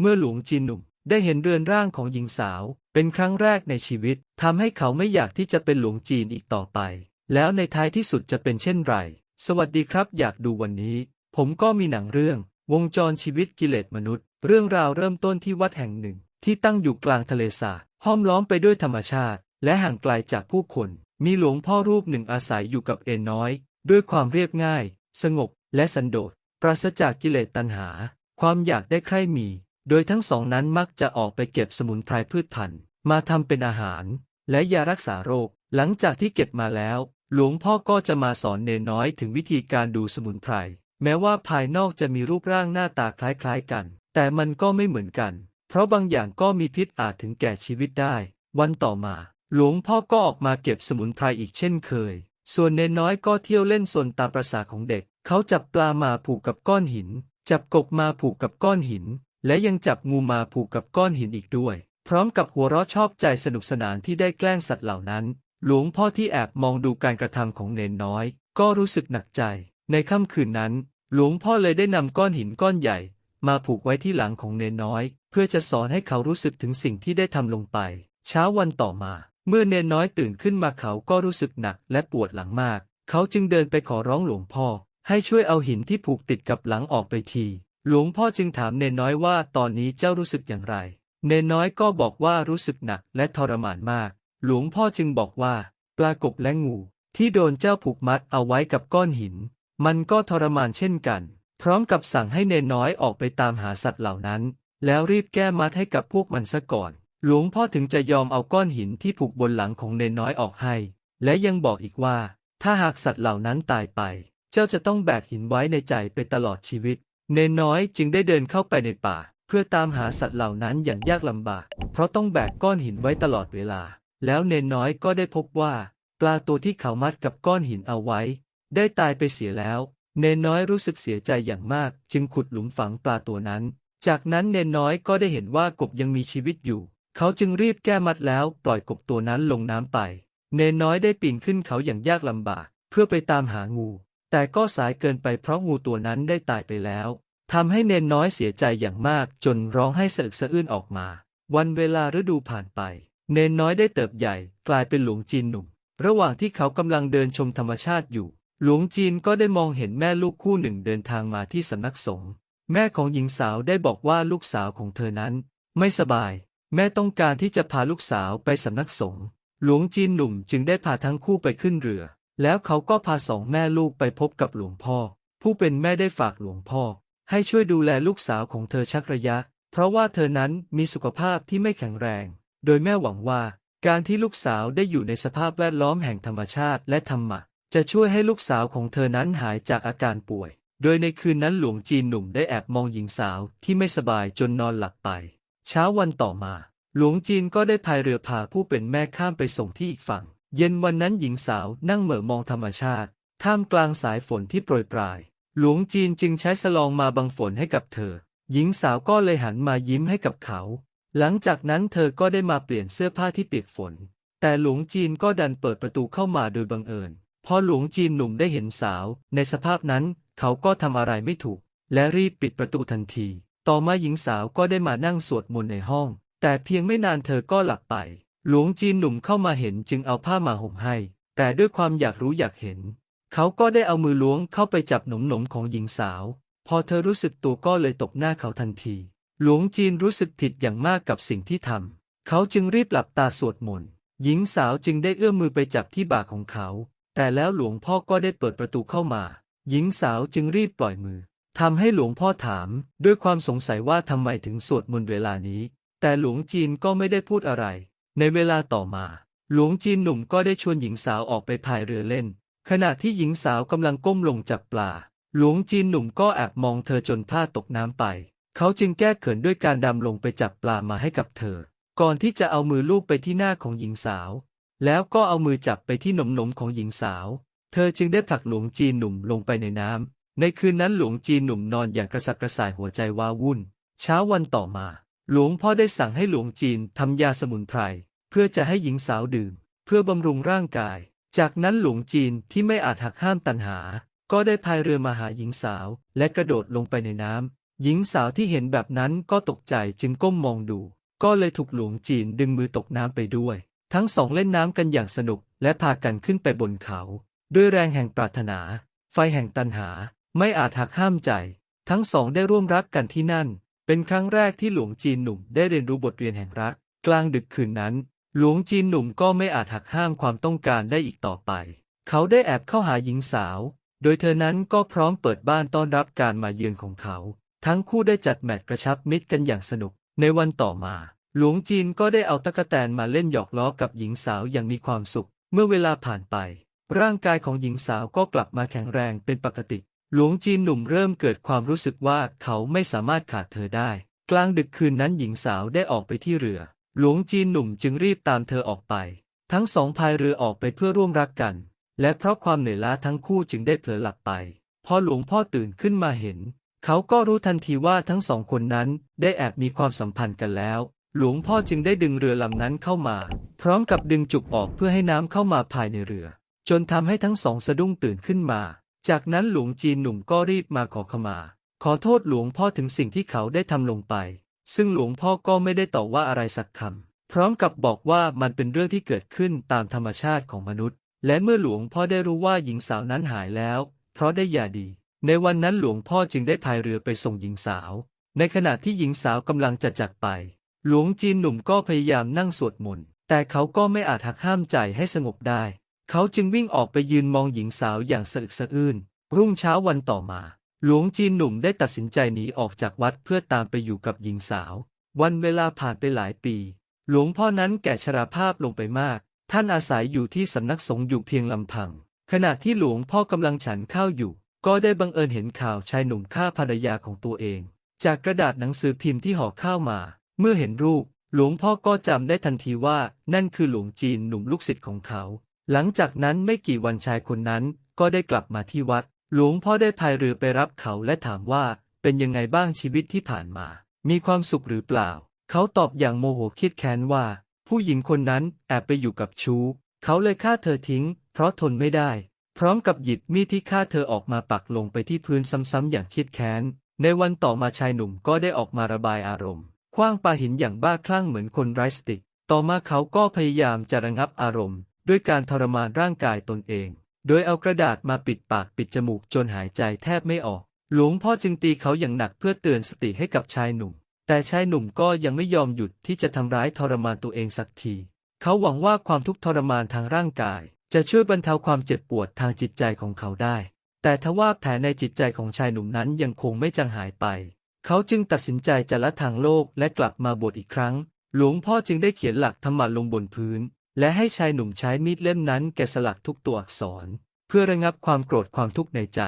เมื่อหลวงจีนหนุ่มได้เห็นเรือนร่างของหญิงสาว เป็นครั้งแรกในชีวิตทำให้เขาไม่อยากที่จะเป็นหลวงจีนอีกต่อไป แล้วในท้ายที่สุดจะเป็นเช่นไร สวัสดีครับอยากดูวันนี้ ผมก็มีหนังเรื่อง วงจรชีวิตกิเลสมนุษย์ เรื่องราวเริ่มต้นที่วัดแห่งหนึ่ง ที่ตั้งอยู่กลางทะเลสาบห้อมล้อมไปด้วยธรรมชาติ และห่างไกลจากผู้คน มีหลวงพ่อรูปหนึ่งอาศัยอยู่กับเอ็นน้อย ด้วยความเรียบง่าย สงบ และสันโดษปราศจากกิเลสตัณหา ความอยากได้ใคร่มี โดยทั้งสองนั้นมักจะออกไปเก็บสมุนไพรพืชพันธุ์ มาทำเป็นอาหาร และยารักษาโรค หลังจากที่เก็บมาแล้ว หลวงพ่อก็จะมาสอนเนนน้อยถึงวิธีการดูสมุนไพร แม้ว่าภายนอกจะมีรูปร่างหน้าตาคล้ายๆกัน แต่มันก็ไม่เหมือนกัน เพราะบางอย่างก็มีพิษอาจถึงแก่ชีวิตได้ วันต่อมา หลวงพ่อก็ออกมาเก็บสมุนไพรอีกเช่นเคย ส่วนเนนน้อยก็เที่ยวเล่นสนตามประษาของเด็ก เขาจับปลามาผูกกับก้อนหิน จับกบมาผูกกับก้อนหิน และยังจับงูมาผูกกับก้อนหินอีกด้วย พร้อมกับหัวเราะชอบใจสนุกสนานที่ได้แกล้งสัตว์เหล่านั้น หลวงพ่อที่แอบมองดูการกระทำของเนนน้อย ก็รู้สึกหนักใจ ในค่ำคืนนั้น หลวงพ่อเลยได้นำก้อนหินก้อนใหญ่ มาผูกไว้ที่หลังของเนนน้อย เพื่อจะสอนให้เขารู้สึกถึงสิ่งที่ได้ทำลงไป เช้าวันต่อมา เมื่อเนนน้อยตื่นขึ้นมาเขาก็รู้สึกหนักและปวดหลังมาก เขาจึงเดินไปขอร้องหลวงพ่อ ให้ช่วยเอาหินที่ผูกติดกับหลังออกไปที หลวงพ่อจึงถามเนนน้อยว่าตอนนี้เจ้ารู้สึกอย่างไร เนนน้อยก็บอกว่ารู้สึกหนักและทรมานมาก หลวงพ่อจึงบอกว่า ปลากบและงู ที่โดนเจ้าผูกมัดเอาไว้กับก้อนหิน มันก็ทรมานเช่นกัน พร้อมกับสั่งให้เนนน้อยออกไปตามหาสัตว์เหล่านั้น แล้วรีบแก้มัดให้กับพวกมันซะก่อน หลวงพ่อถึงจะยอมเอาก้อนหินที่ผูกบนหลังของเนนน้อยออกให้ และยังบอกอีกว่า ถ้าหากสัตว์เหล่านั้นตายไป เจ้าจะต้องแบกหินไว้ในใจไปตลอดชีวิต เนนน้อยจึงได้เดินเข้าไปในป่า เพื่อตามหาสัตว์เหล่านั้นอย่างยากลำบาก เพราะต้องแบกก้อนหินไว้ตลอดเวลา แล้วเนนน้อยก็ได้พบว่า ปลาตัวที่เขามัดกับก้อนหินเอาไว้ ได้ตายไปเสียแล้ว เนนน้อยรู้สึกเสียใจอย่างมาก จึงขุดหลุมฝังปลาตัวนั้น จากนั้นเนนน้อยก็ได้เห็นว่ากบยังมีชีวิตอยู่ เขาจึงรีบแก้มัดแล้วปล่อยกบตัวนั้นลงน้ำไป เนนน้อยได้ปีนขึ้นเขาอย่างยากลำบาก เพื่อไปตามหางู แต่ก็สายเกินไปเพราะงูตัวนั้นได้ตายไปแล้วทำให้เนนน้อยเสียใจอย่างมากจนร้องให้สะอึกสะอื้นออกมา วันเวลาฤดูผ่านไป เนนน้อยได้เติบใหญ่กลายเป็นหลวงจีนหนุ่ม ระหว่างที่เขากำลังเดินชมธรรมชาติอยู่ หลวงจีนก็ได้มองเห็นแม่ลูกคู่หนึ่งเดินทางมาที่สำนักสงฆ์แม่ของหญิงสาวได้บอกว่าลูกสาวของเธอนั้น ไม่สบาย แม่ต้องการที่จะพาลูกสาวไปสำนักสงฆ์หลวงจีนหนุ่มจึงได้พาทั้งคู่ไปขึ้นเรือ แล้วเขาก็พาสองแม่ลูกไปพบกับหลวงพ่อ ผู้เป็นแม่ได้ฝากหลวงพ่อ ให้ช่วยดูแลลูกสาวของเธอชักระยะ เพราะว่าเธอนั้นมีสุขภาพที่ไม่แข็งแรง โดยแม่หวังว่า การที่ลูกสาวได้อยู่ในสภาพแวดล้อมแห่งธรรมชาติและธรรมะ จะช่วยให้ลูกสาวของเธอนั้นหายจากอาการป่วย โดยในคืนนั้นหลวงจีนหนุ่มได้แอบมองหญิงสาวที่ไม่สบายจนนอนหลับไป เช้าวันต่อมา หลวงจีนก็ได้พายเรือพาผู้เป็นแม่ข้ามไปส่งที่อีกฝั่ง เย็นวันนั้นหญิงสาวนั่งเหม่อมองธรรมชาติ ท่ามกลางสายฝนที่โปรยปลาย หลวงจีนจึงใช้สลองมาบังฝนให้กับเธอ หญิงสาวก็เลยหันมายิ้มให้กับเขา หลังจากนั้นเธอก็ได้มาเปลี่ยนเสื้อผ้าที่เปียกฝน แต่หลวงจีนก็ดันเปิดประตูเข้ามาโดยบังเอิญ พอหลวงจีนหนุ่มได้เห็นสาว ในสภาพนั้นเขาก็ทำอะไรไม่ถูก และรีบปิดประตูทันที ต่อมาหญิงสาวก็ได้มานั่งสวดมนต์ในห้อง แต่เพียงไม่นานเธอก็หลับไป หลวงจีนหนุ่มเข้ามาเห็นจึงเอาผ้ามาห่มให้ แต่ด้วยความอยากรู้อยากเห็น เขาก็ได้เอามือล้วงเข้าไปจับหนมหนมๆของหญิงสาว พอเธอรู้สึกตัวก็เลยตบหน้าเขาทันที หลวงจีนรู้สึกผิดอย่างมากกับสิ่งที่ทำเขาจึงรีบหลับตาสวดมนต์หญิงสาวจึงได้เอื้อมมือไปจับที่บ่าของเขา แต่แล้วหลวงพ่อก็ได้เปิดประตูเข้ามา หญิงสาวจึงรีบปล่อยมือทำให้หลวงพ่อถามด้วยความสงสัยว่าทำไมถึงสวดมนต์เวลานี้ แต่หลวงจีนก็ไม่ได้พูดอะไร ในเวลาต่อมา หลวงจีนหนุ่มก็ได้ชวนหญิงสาวออกไปพายเรือเล่น ขณะที่หญิงสาวกำลังก้มลงจับปลา หลวงจีนหนุ่มก็แอบมองเธอจนพลาดตกน้ำไป เขาจึงแก้เขินด้วยการดำลงไปจับปลามาให้กับเธอ ก่อนที่จะเอามือลูบไปที่หน้าของหญิงสาว แล้วก็เอามือจับไปที่หนมหนมของหญิงสาว เธอจึงได้ผลักหลวงจีนหนุ่มลงไปในน้ำในคืนนั้นหลวงจีนหนุ่มนอนอย่างกระสับกระส่ายหัวใจว้าวุ่น เช้าวันต่อมา หลวงพ่อได้สั่งให้หลวงจีนทำยาสมุนไพร เพื่อจะให้หญิงสาวดื่ม เพื่อบำรุงร่างกาย จากนั้นหลวงจีนที่ไม่อาจหักห้ามตันหา ก็ได้พายเรือมาหาหญิงสาวและกระโดดลงไปในน้ำหญิงสาวที่เห็นแบบนั้นก็ตกใจจึงก้มมองดู ก็เลยถูกหลวงจีนดึงมือตกน้ำไปด้วย ทั้งสองเล่นน้ำกันอย่างสนุกและพากันขึ้นไปบนเขา ด้วยแรงแห่งปรารถนา ไฟแห่งตันหา ไม่อาจหักห้ามใจ ทั้งสองได้ร่วมรักกันที่นั่น เป็นครั้งแรกที่หลวงจีนหนุ่มได้เรียนรู้บทเรียนแห่งรัก กลางดึกคืนนั้น หลวงจีนหนุ่มก็ไม่อาจหักห้ามความต้องการได้อีกต่อไป เขาได้แอบเข้าหาหญิงสาว โดยเธอนั้นก็พร้อมเปิดบ้านต้อนรับการมาเยือนของเขา ทั้งคู่ได้จัดแมตช์กระชับมิตรกันอย่างสนุก ในวันต่อมา หลวงจีนก็ได้เอาตะกแตนมาเล่นหยอกล้อกับหญิงสาวอย่างมีความสุข เมื่อเวลาผ่านไป ร่างกายของหญิงสาวก็กลับมาแข็งแรงเป็นปกติ หลวงจีนหนุ่มเริ่มเกิดความรู้สึกว่าเขาไม่สามารถขาดเธอได้ กลางดึกคืนนั้นหญิงสาวได้ออกไปที่เรือ หลวงจีนหนุ่มจึงรีบตามเธอออกไป ทั้งสองพายเรือออกไปเพื่อร่วมรักกัน และเพราะความเหนื่อยล้าทั้งคู่จึงได้เผลอหลับไป พอหลวงพ่อตื่นขึ้นมาเห็น เขาก็รู้ทันทีว่าทั้งสองคนนั้นได้แอบมีความสัมพันธ์กันแล้ว หลวงพ่อจึงได้ดึงเรือลำนั้นเข้ามา พร้อมกับดึงจุกออกเพื่อให้น้ำเข้ามาภายในเรือ จนทำให้ทั้งสองสะดุ้งตื่นขึ้นมา จากนั้นหลวงจีนหนุ่มก็รีบมาขอขมา ขอโทษหลวงพ่อถึงสิ่งที่เขาได้ทำลงไป ซึ่งหลวงพ่อก็ไม่ได้ตอบว่าอะไรสักคำ พร้อมกับบอกว่ามันเป็นเรื่องที่เกิดขึ้นตามธรรมชาติของมนุษย์ และเมื่อหลวงพ่อได้รู้ว่าหญิงสาวนั้นหายแล้ว เพราะได้ยาดี ในวันนั้นหลวงพ่อจึงได้พายเรือไปส่งหญิงสาว ในขณะที่หญิงสาวกำลังจะจากไป หลวงจีนหนุ่มก็พยายามนั่งสวดมนต์ แต่เขาก็ไม่อาจหักห้ามใจให้สงบได้ เขาจึงวิ่งออกไปยืนมองหญิงสาวอย่างสะอึกสะอื้น รุ่งเช้าวันต่อมา หลวงจีนหนุ่มได้ตัดสินใจหนีออกจากวัดเพื่อตามไปอยู่กับหญิงสาว วันเวลาผ่านไปหลายปี หลวงพ่อนั้นแก่ชราภาพลงไปมาก ท่านอาศัยอยู่ที่สำนักสงฆ์อยู่เพียงลำพัง ขณะที่หลวงพ่อกำลังฉันข้าวอยู่ ก็ได้บังเอิญเห็นข่าวชายหนุ่มฆ่าภรรยาของตัวเอง จากกระดาษหนังสือพิมพ์ที่ห่อข้าวมา เมื่อเห็นรูป หลวงพ่อก็จำได้ทันทีว่านั่นคือหลวงจีนหนุ่มลูกศิษย์ของเขา หลังจากนั้นไม่กี่วันชายคนนั้นก็ได้กลับมาที่วัด หลวงพ่อได้พายเรือไปรับเขาและถามว่าเป็นยังไงบ้างชีวิตที่ผ่านมา มีความสุขหรือเปล่า เขาตอบอย่างโมโหคิดแค้นว่า ผู้หญิงคนนั้นแอบไปอยู่กับชู้ เขาเลยฆ่าเธอทิ้ง เพราะทนไม่ได้ พร้อมกับหยิบมีดที่ฆ่าเธอออกมาปักลงไปที่พื้นซ้ำๆอย่างคิดแค้น ในวันต่อมาชายหนุ่มก็ได้ออกมาระบายอารมณ์คว้างปาหินอย่างบ้าคลั่งเหมือนคนไร้สติ ต่อมาเขาก็พยายามจะระงับอารมณ์ ด้วยการทรมานร่างกายตนเอง โดยเอากระดาษมาปิดปากปิดจมูกจนหายใจแทบไม่ออก หลวงพ่อจึงตีเขาอย่างหนักเพื่อเตือนสติให้กับชายหนุ่ม แต่ชายหนุ่มก็ยังไม่ยอมหยุดที่จะทำร้ายทรมานตัวเองสักที เขาหวังว่าความทุกข์ทรมานทางร่างกาย จะช่วยบรรเทาความเจ็บปวดทางจิตใจของเขาได้ แต่ทว่าแผลในจิตใจของชายหนุ่มนั้นยังคงไม่จางหายไป เขาจึงตัดสินใจจะละทางโลกและกลับมาบวชอีกครั้ง หลวงพ่อจึงได้เขียนหลักธรรมะลงบนพื้น และให้ชายหนุ่มใช้มีดเล่มนั้นแกะสลักทุกตัวอักษร เพื่อระงับความโกรธความทุกข์ในใจ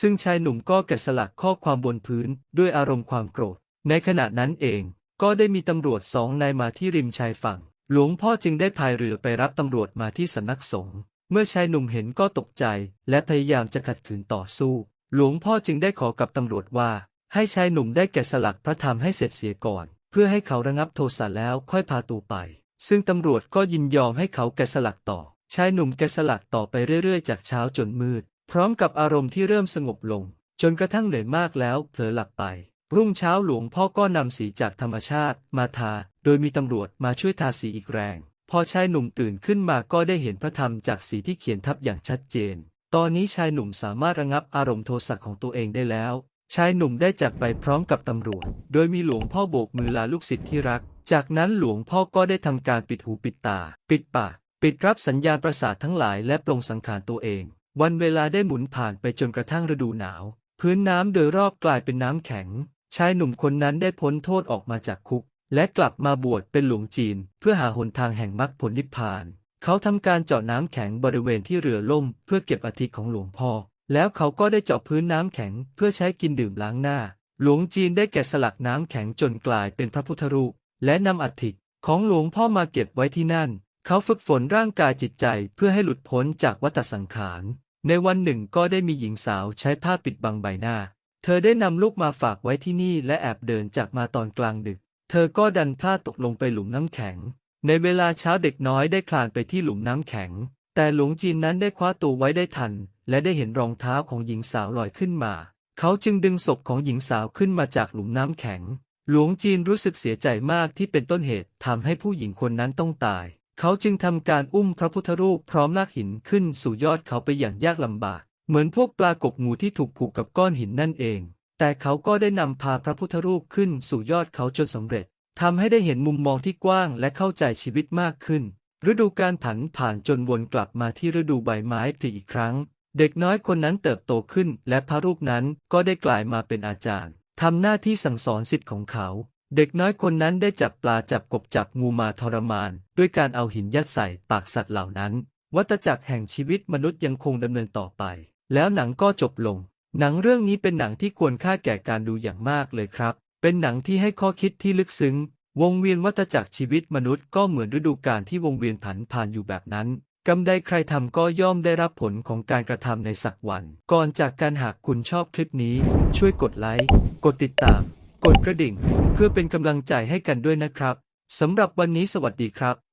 ซึ่งชายหนุ่มก็แกะสลักข้อความบนพื้นด้วยอารมณ์ความโกรธ ในขณะนั้นเองก็ได้มีตำรวจสองนายมาที่ริมชายฝั่ง หลวงพ่อจึงได้พายเรือไปรับตำรวจมาที่สำนักสงฆ์เมื่อชายหนุ่มเห็นก็ตกใจ และพยายามจะขัดขืนต่อสู้ หลวงพ่อจึงได้ขอกับตำรวจว่า ให้ชายหนุ่มได้แกะสลักพระธรรมให้เสร็จเสียก่อน เพื่อให้เขาระงับโทสะแล้วค่อยพาตัวไป ซึ่งตำรวจก็ยินยอมให้เขาแกะสลักต่อ ชายหนุ่มแกะสลักต่อไปเรื่อยๆ จากเช้าจนมืด พร้อมกับอารมณ์ที่เริ่มสงบลง จนกระทั่งเหนื่อยมากแล้วเผลอหลับไป รุ่งเช้าหลวงพ่อก็นำสีจากธรรมชาติมาทา โดยมีตำรวจมาช่วยทาสีอีกแรง พอชายหนุ่มตื่นขึ้นมาก็ได้เห็นพระธรรมจากสีที่เขียนทับอย่างชัดเจน ตอนนี้ชายหนุ่มสามารถระงับอารมณ์โทสะของตัวเองได้แล้ว ชายหนุ่มได้จากไปพร้อมกับตำรวจ โดยมีหลวงพ่อโบกมือลาลูกศิษย์ที่รัก จากนั้นหลวงพ่อก็ได้ทำการปิดหูปิดตา ปิดปาก ปิดรับสัญญาณประสาททั้งหลายและปลงสังขารตัวเอง วันเวลาได้หมุนผ่านไปจนกระทั่งฤดูหนาว พื้นน้ำโดยรอบกลายเป็นน้ำแข็ง ชายหนุ่มคนนั้นได้พ้นโทษออกมาจากคุก และกลับมาบวชเป็นหลวงจีน เพื่อหาหนทางแห่งมรรคผลนิพพาน เขาทำการเจาะน้ำแข็งบริเวณที่เรือล่ม เพื่อเก็บอาทิของหลวงพ่อ แล้วเขาก็ได้เจาะพื้นน้ำแข็งเพื่อใช้กินดื่มล้างหน้า หลวงจีนได้แกะสลักน้ำแข็งจนกลายเป็นพระพุทธรูป และนำอัฐิของหลวงพ่อมาเก็บไว้ที่นั่น เขาฝึกฝนร่างกายจิตใจเพื่อให้หลุดพ้นจากวัฏสังขาร ในวันหนึ่งก็ได้มีหญิงสาวใช้ผ้าปิดบังใบหน้า เธอได้นำลูกมาฝากไว้ที่นี่และแอบเดินจากมาตอนกลางดึก เธอก็ดันพลาดตกลงไปหลุมน้ำแข็ง ในเวลาเช้าเด็กน้อยได้คลานไปที่หลุมน้ำแข็ง แต่หลวงจีนนั้นได้คว้าตัวไว้ได้ทัน และได้เห็นรองเท้าของหญิงสาวลอยขึ้นมา เขาจึงดึงศพของหญิงสาวขึ้นมาจากหลุมน้ำแข็ง หลวงจีนรู้สึกเสียใจมากที่เป็นต้นเหตุทำให้ผู้หญิงคนนั้นต้องตาย เขาจึงทำการอุ้มพระพุทธรูปพร้อมลากหินขึ้นสู่ยอดเขาไปอย่างยากลำบาก เหมือนพวกปลากบงูที่ถูกผูกกับก้อนหินนั่นเอง แต่เขาก็ได้นำพาพระพุทธรูปขึ้นสู่ยอดเขาจนสำเร็จทำให้ได้เห็นมุมมองที่กว้างและเข้าใจชีวิตมากขึ้น ฤดูการผันผ่านจนวนกลับมาที่ฤดูใบไม้ผลิอีกครั้ง เด็กน้อยคนนั้นเติบโตขึ้นและพระรูปนั้นก็ได้กลายมาเป็นอาจารย์ ทำหน้าที่สั่งสอนสิทธิ์ของเขา เด็กน้อยคนนั้นได้จับปลาจับกบจับงูมาทรมาน ด้วยการเอาหินยัดใส่ปากสัตว์เหล่านั้น วัฏจักรแห่งชีวิตมนุษย์ยังคงดำเนินต่อไป แล้วหนังก็จบลง หนังเรื่องนี้เป็นหนังที่ควรค่าแก่การดูอย่างมากเลยครับ เป็นหนังที่ให้ข้อคิดที่ลึกซึ้ง วงเวียนวัฏจักรชีวิตมนุษย์ก็เหมือนฤดูกาลที่วงเวียนผันผ่านอยู่แบบนั้น กรรมใดใครทำก็ย่อมได้รับผลของการกระทำในสักวัน ก่อนจากการหากคุณชอบคลิปนี้ ช่วยกดไลค์ กดติดตาม กดกระดิ่ง เพื่อเป็นกำลังใจให้กันด้วยนะครับ สำหรับวันนี้สวัสดีครับ